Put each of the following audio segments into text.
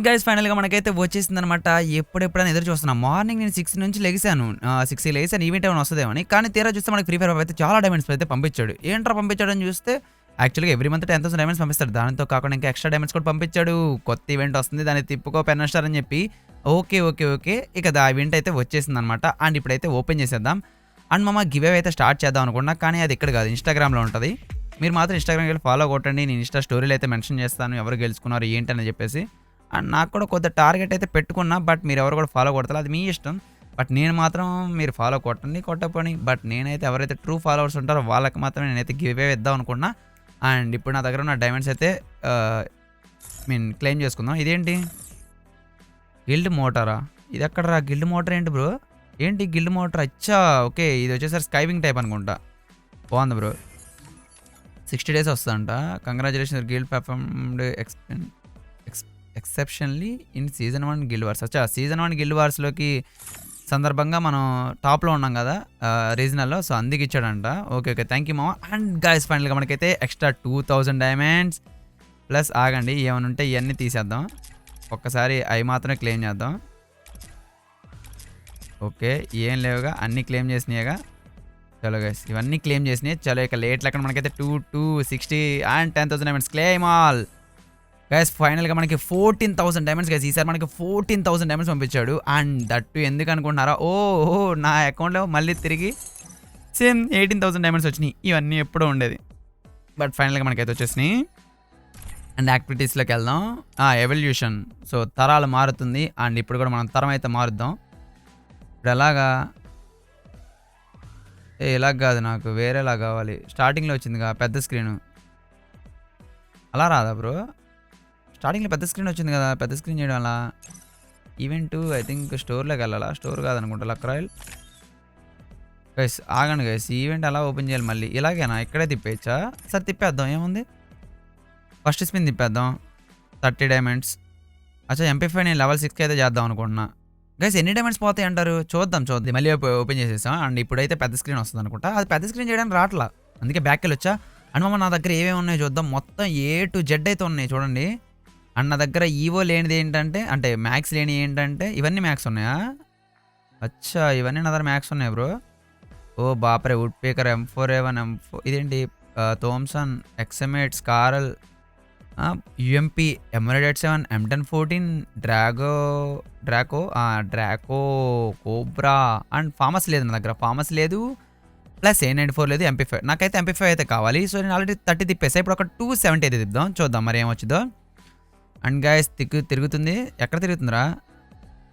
And guys ఫైనల్గా మనకైతే వచ్చేసింది అనమాట ఎప్పుడెప్పుడైనా ఎదురు చూస్తున్నాను మార్నింగ్ నేను సిక్స్ నుంచి లెగిసాను. సిక్స్ లేసాను ఈవెంట్ ఏమైనా వస్తుందేమని. కానీ తీరా చూస్తే మనకి ఫ్రీ ఫైర్ అయితే చాలా డైమండ్స్ అయితే పంపించాడు. ఏంట్రా పంపించాడు అని చూస్తే యాక్చువల్గా every month ten thousand diamonds పంపిస్తాడు. దానితో కాకుండా ఇంకా ఎక్స్ట్రా డైమండ్స్ కూడా పంపించాడు. కొత్త ఈవెంట్ వస్తుంది. దాన్ని తిప్పుకో పెన్ స్టార్ అని చెప్పి. Okay okay okay. ఇక ఆ ఈవెంట్ అయితే వచ్చేసింది అనమాట అండ్ ఇప్పుడైతే ఓపెన్ చేసేద్దాం. అండ్ మమ్మ గివ్ అయితే స్టార్ట్ చేద్దాం అనుకున్నా. కానీ అది ఇక్కడ కాదు. ఇన్స్టాగ్రామ్లో ఉంటుంది. మీరు మాత్రం ఇన్స్టాగ్రామ్కి వెళ్ళి ఫాలో కొట్టండి. నేను ఇన్స్టా స్టోరీలు అయితే మెన్షన్ చేస్తాను. ఎవరు గెలుచుకున్నారు ఏంటని చెప్పేసి. అండ్ నాకు కూడా కొద్ది టార్గెట్ అయితే పెట్టుకున్నా బట్ మీరు ఎవరు కూడా ఫాలో కొడతారు అది మీ ఇష్టం. బట్ నేను మాత్రం మీరు ఫాలో కొట్టండి కొట్టపోని బట్ నేనైతే ఎవరైతే ట్రూ ఫాలోవర్స్ ఉంటారో వాళ్ళకి మాత్రం నేనైతే గివ్ అవే ఇద్దాం అనుకున్నా. అండ్ ఇప్పుడు నా దగ్గర ఉన్న డైమండ్స్ అయితే మీన్ క్లెయిమ్ చేసుకుందాం. ఇదేంటి? గిల్డ్ మోటారా? ఇది ఎక్కడరా? గిల్డ్ మోటార్ ఏంటి బ్రో? ఏంటి గిల్డ్ మోటార్? అచ్చా ఓకే ఇది వచ్చేసరి స్కైవింగ్ టైప్ అనుకుంటా. బాగుంది బ్రో. సిక్స్టీ డేస్ వస్తుందంట. Congratulation guild performed ఎక్స్పెన్ exceptionally in season one guild wars. అచ్చా సీజన్ వన్ గిల్డ్ వార్స్లోకి సందర్భంగా మనం టాప్లో ఉన్నాం కదా రీజనల్లో సో అందుకు ఇచ్చాడంట. ఓకే ఓకే థ్యాంక్ యూ మామ. అండ్ గాయస్ ఫైనల్గా మనకైతే extra two thousand diamonds plus ఆగండి ఏమైనా ఉంటే ఇవన్నీ తీసేద్దాం. ఒక్కసారి అవి మాత్రమే క్లెయిమ్ చేద్దాం. ఓకే ఏం లేవుగా అన్నీ క్లెయిమ్ చేసినాయిగా. చలో గైస్ ఇవన్నీ క్లెయిమ్ చేసినాయి. చలో ఇక లేట్ లెక్క మనకైతే two two sixty and ten thousand diamonds. Claim all! Guys ఫైనల్గా మనకి ఫోర్టీన్ థౌసండ్ డైమండ్స్ గైస్ ఈసారి మనకి ఫోర్టీన్ థౌసండ్ డైమండ్స్ పంపించాడు. అండ్ దట్టు ఎందుకు అనుకుంటున్నారా? ఓ నా అకౌంట్లో మళ్ళీ తిరిగి సేమ్ ఎయిటీన్ థౌసండ్ డైమండ్స్ వచ్చినాయి. ఇవన్నీ ఎప్పుడూ ఉండేది. బట్ ఫైనల్గా మనకైతే వచ్చేసినాయి. అండ్ యాక్టివిటీస్లోకి వెళ్దాం. ఎవల్యూషన్ సో తరాలు మారుతుంది. అండ్ ఇప్పుడు కూడా మనం తరం అయితే మారుద్దాం. ఇప్పుడు ఎలాగా? ఏ ఇలాగ కాదు నాకు. వేరేలా కావాలి. స్టార్టింగ్లో వచ్చిందిగా పెద్ద స్క్రీన్ అలా రాదా బ్రో స్టార్టింగ్లో పెద్ద స్క్రీన్ వచ్చింది కదా పెద్ద స్క్రీన్ చేయడం అలా ఈవెంట్ ఐ థింక్ స్టోర్లోకి వెళ్ళాలా? స్టోర్ కాదనుకుంటా లక్రాయిల్ గైస్ ఆగండి గైస్ ఈవెంట్ అలా ఓపెన్ చేయాలి మళ్ళీ? ఇలాగేనా? ఇక్కడే తిప్పేయచ్చా? సరే తిప్పేద్దాం ఏముంది? First spin తిప్పేద్దాం. Thirty diamonds. అచ్చా ఎంపీ ఫైవ్ నేను లెవెల్ సిక్స్కి అయితే చేద్దాం అనుకుంటున్నా. గైస్ ఎన్ని డైమండ్స్ పోతాయి అంటారు? చూద్దాం చూద్దాం. మళ్ళీ ఓపెన్ చేసేసాం అండ్ ఇప్పుడైతే పెద్ద స్క్రీన్ వస్తుంది అనుకుంటా. అది పెద్ద స్క్రీన్ చేయడానికి రావట్లా అందుకే బ్యాక్కి వచ్చా అండ్ మమ్మ నా దగ్గర ఏమేమి ఉన్నాయో చూద్దాం. మొత్తం ఏ టు జెడ్ అయితే ఉన్నాయి చూడండి. అండ్ నా దగ్గర ఈవో లేనిది ఏంటంటే అంటే మ్యాక్స్ లేని ఏంటంటే ఇవన్నీ మ్యాక్స్ ఉన్నాయా? అచ్చా ఇవన్నీ నా దగ్గర మ్యాక్స్ ఉన్నాయి bro. Oh బాపరే woodpecker M four A one M four ఇదేంటి? Thompson X M eight scar L UMP ఎమరేడెడ్ seven M ten fourteen Drago Draco Draco cobra and FAMAS లేదు నా దగ్గర. ఫామస్ లేదు ప్లస్ ఏ నైంటీ ఫోర్ లేదు MP five నాకైతే MP five అయితే కావాలి. So నేను ఆల్రెడీ థర్టీ తిప్పేసా. ఇప్పుడు ఒక టూ సెవెంటీ అయితే తిప్పుదాం. చూద్దాం మరి ఏమొచ్చిందో. అండ్ గాయస్ తిక్కు తిరుగుతుంది. ఎక్కడ తిరుగుతుందిరా?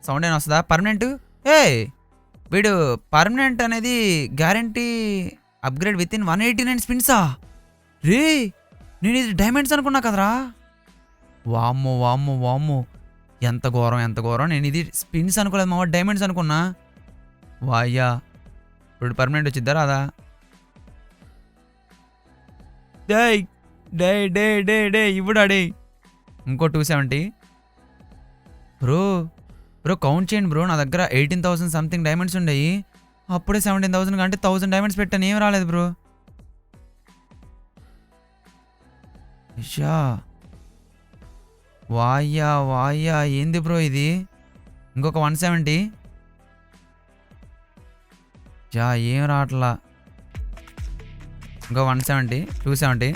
సౌండ్ ఏమైనా వస్తుందా? పర్మనెంట్ ఏ వీడు పర్మనెంట్ అనేది guarantee upgrade with in one eighty nine స్పిన్సా రే నేను ఇది డైమండ్స్ అనుకున్నా కదరా? వామ్మో వామ్మో వామ్మో. ఎంత ఘోరం ఎంత ఘోరం. నేను ఇది స్పిన్స్ అనుకోలేదు మా డైమండ్స్ అనుకున్నా. వాయ్యా! ఇప్పుడు పర్మనెంట్ వచ్చిద్దా రాదా? డే డే డే డే డే ఇవ్వడా డే ఇంకో two seventy bro bro count చేయండి బ్రో నా దగ్గర ఎయిటీన్ థౌసండ్ సంథింగ్ డైమండ్స్ ఉండయి. అప్పుడే సెవెంటీన్ థౌసండ్ అంటే థౌసండ్ డైమండ్స్ పెట్టాను. ఏం రాలేదు బ్రో ఇషా. వాయ్యా వాయ్యా ఏంది బ్రో ఇది? ఇంకొక వన్ సెవెంటీ జా ఏం రావట్లా? ఇంకో వన్ సెవెంటీ టూ సెవెంటీ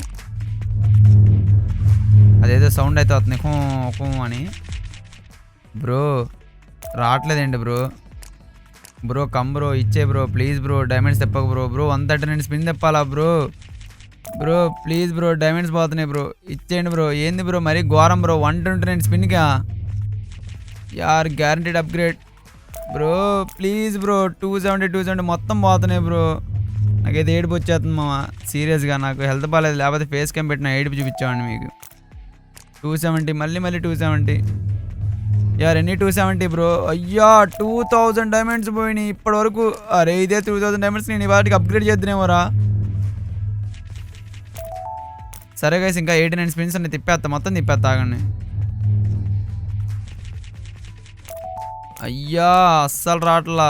అదేదో సౌండ్ అయితే వస్తుంది. హూ హూ అని. బ్రో రావట్లేదండి బ్రో? బ్రో కమ్ బ్రో ఇచ్చే bro please bro diamonds తెప్పకు bro. Bro one thirty nine spin తెప్పాలా bro? Bro please bro diamonds పోతున్నాయి బ్రో. ఇచ్చేయండి బ్రో. ఏంది బ్రో మరీ ఘోరం బ్రో. వన్ ట్వంటీ నైన్ స్పిన్గా యార్ guaranteed upgrade bro please bro two seventy two seventy మొత్తం పోతున్నాయి bro. నాకైతే ఏడుపు వచ్చేస్తుంది మామ. సీరియస్గా నాకు హెల్త్ బాగాలేదు. లేకపోతే ఫేస్ క్యామ్ పెట్టిన ఏడుపు చూపించామండి మీకు. టూ సెవెంటీ మళ్ళీ మళ్ళీ టూ సెవెంటీ. యార్ ఎన్ని టూ సెవెంటీ బ్రో? అయ్యా టూ థౌజండ్ డైమండ్స్ పోయినాయి. ఇప్పటి వరకు అరే ఇదే టూ థౌజండ్ డైమండ్స్ నేను వాటికి అప్గ్రేడ్ చేద్దామోరా సరే గైస్ ఇంకా ఎయిటీ నైన్ స్పిన్స్ అన్ని తిప్పేస్తా మొత్తం తిప్పేస్తా ఆగండి. అయ్యా అస్సలు రావట్లా.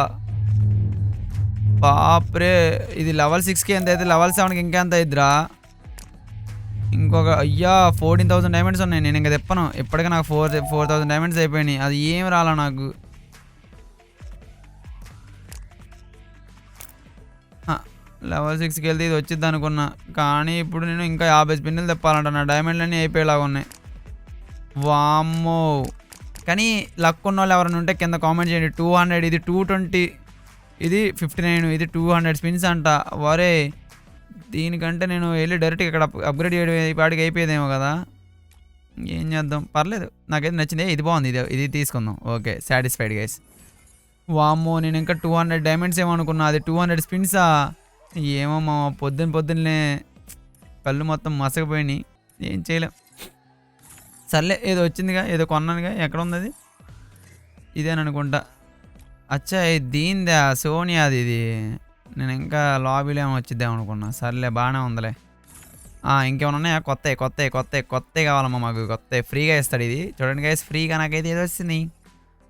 బాప్రే ఇది లెవెల్ సిక్స్కి ఎంత? అయితే లెవెల్ సెవెన్కి ఇంకెంత అయిద్దిరా? ఇంకొక అయ్యా ఫోర్టీన్ థౌసండ్ డైమండ్స్ ఉన్నాయి. నేను ఇంకా తెప్పను. ఇప్పటికే నాకు ఫోర్ ఫోర్ థౌసండ్ డైమండ్స్ అయిపోయినాయి. అది ఏం రాలా నాకు? లెవెల్ సిక్స్కి వెళ్తే ఇది వచ్చింది అనుకున్నా. కానీ ఇప్పుడు నేను ఇంకా యాభై స్పిన్నులు తెప్పాలంట. నా డైమండ్లన్నీ అయిపోయేలాగా ఉన్నాయి. వామ్మో. కానీ లక్ ఉన్న వాళ్ళు ఎవరైనా ఉంటే కింద కామెంట్ చేయండి. టూ హండ్రెడ్ ఇది టూ ట్వంటీ ఇది ఫిఫ్టీ నైన్ ఇది టూ హండ్రెడ్ స్పిన్స్ అంట. వరే. దీనికంటే నేను వెళ్ళి డైరెక్ట్గా ఇక్కడ అప్గ్రేడ్ చేయడం ఈ పాటికి అయిపోయేదేమో కదా. ఏం చేద్దాం? పర్లేదు. నాకైతే నచ్చింది. ఇది బాగుంది. ఇది ఇది తీసుకుందాం. ఓకే. సాటిస్ఫైడ్ గైస్ వామ్మో నేను ఇంకా టూ హండ్రెడ్ డైమండ్స్ ఏమో అది టూ హండ్రెడ్ స్పిన్సా ఏమో మా పొద్దున్న పొద్దున్నే కళ్ళు మొత్తం మసకపోయినాయి. ఏం చేయలేం. సర్లే ఏదో వచ్చిందిగా ఏదో కొన్నానుగా. ఎక్కడ ఉంది అది? ఇదేననుకుంటా. అచ్చా దీందా సోనియాది ఇది. నేను ఇంకా లాబీలో ఏమో వచ్చిద్దాం అనుకున్నా. సర్లే బాగానే ఉందిలే. ఇంకేమైనా ఉన్నాయా? కొత్త కొత్త కొత్త కొత్త కావాలమ్మా మాకు కొత్త. ఫ్రీగా ఇస్తాడు ఇది. చూడండి గైస్ ఫ్రీగా నాకైతే ఏదో వచ్చింది.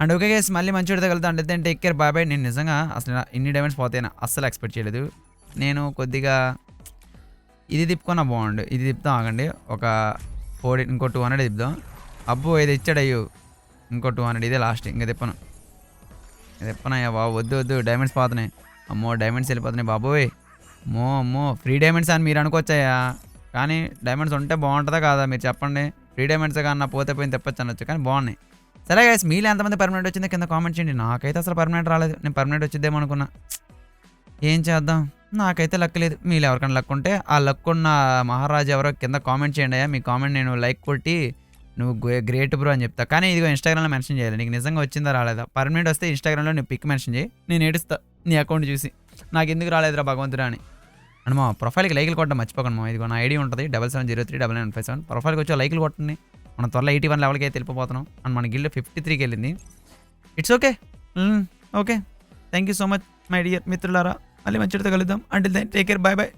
అండ్ ఓకే గైస్ మళ్ళీ మంచి తగులుతా అంటే టేక్ కేర్ బాబాయ్ నేను నిజంగా అసలు ఇన్ని డైమండ్స్ పోతాయని అస్సలు ఎక్స్పెక్ట్ చేయలేదు. నేను కొద్దిగా ఇది తిప్పుకున్నా బాగుండు. ఇది తిప్పుతాం ఆగండి. ఒక ఫోర్ ఇంకో టూ హండ్రెడ్ తిప్పుదాం. అబ్బో ఇది ఇచ్చాడు అయ్యో. ఇంకో టూ హండ్రెడ్ ఇదే లాస్ట్ ఇంకా తిప్పను. ఇది తిప్పనయ్యా బాబు. వద్దు వద్దు. డైమండ్స్ పోతున్నాయి. అమ్మో డైమండ్స్ వెళ్ళిపోతున్నాయి బాబోయ్. అమ్మో అమ్మో ఫ్రీ డైమండ్స్ అని మీరు అనుకోవచ్చాయా కానీ డైమండ్స్ ఉంటే బాగుంటుందా కాదా మీరు చెప్పండి. ఫ్రీ డైమండ్స్ కన్నా పోతే పోయిన తెప్పచ్చు అనొచ్చు కానీ బాగున్నాయి. సరే గైస్ మీలో ఎంతమంది పర్మనెంట్ వచ్చిందో కింద కామెంట్ చేయండి. నాకైతే అసలు పర్మనెంట్ రాలేదు. నేను పర్మనెంట్ వచ్చిద్దేమో అనుకున్నా. ఏం చేద్దాం? నాకైతే లక్ లేదు. మీరు ఎవరికైనా లక్ ఉంటే ఆ లక్ ఉన్న మహారాజు ఎవరో కింద కామెంట్ చేయండి అయ్యా. మీ కామెంట్ నేను లైక్ కొట్టి నువ్వు గ్రేట్ బ్రో అని చెప్తా. కానీ ఇదిగో ఇన్స్టాగ్రామ్లో మెన్షన్ చేయాలి నీకు నిజంగా వచ్చిందా రాలేదా? పర్మనెంట్ వస్తే ఇన్స్టాగ్రామ్లో నీ పిక్ మెన్షన్ చేయి. నేను ఏడుస్తా నీ అకౌంట్ చూసి. నాకు ఎందుకు రాలేదురా భగవంతుడా అని. అండ్ మా ప్రొఫైల్కి లైకులు కొట్టడం మర్చిపోకండి మా. ఇదిగో నా ఐడి ఉంటుంది double seven zero three double nine five seven ప్రొఫైల్కి వచ్చి లైకులు కొట్టండి. మనం త్వరలో ఎయిటీ వన్ లెవెల్కి అయితే వెళ్ళిపోతున్నాం. అండ్ మన గిల్డ్ ఫిఫ్టీ త్రీకి వెళ్ళింది. It's okay okay thank you so much my dear మిత్రులారా. మళ్ళీ మంచితో కలుద్దాం. అంటే టేక్ కేర్ బాయ్ బాయ్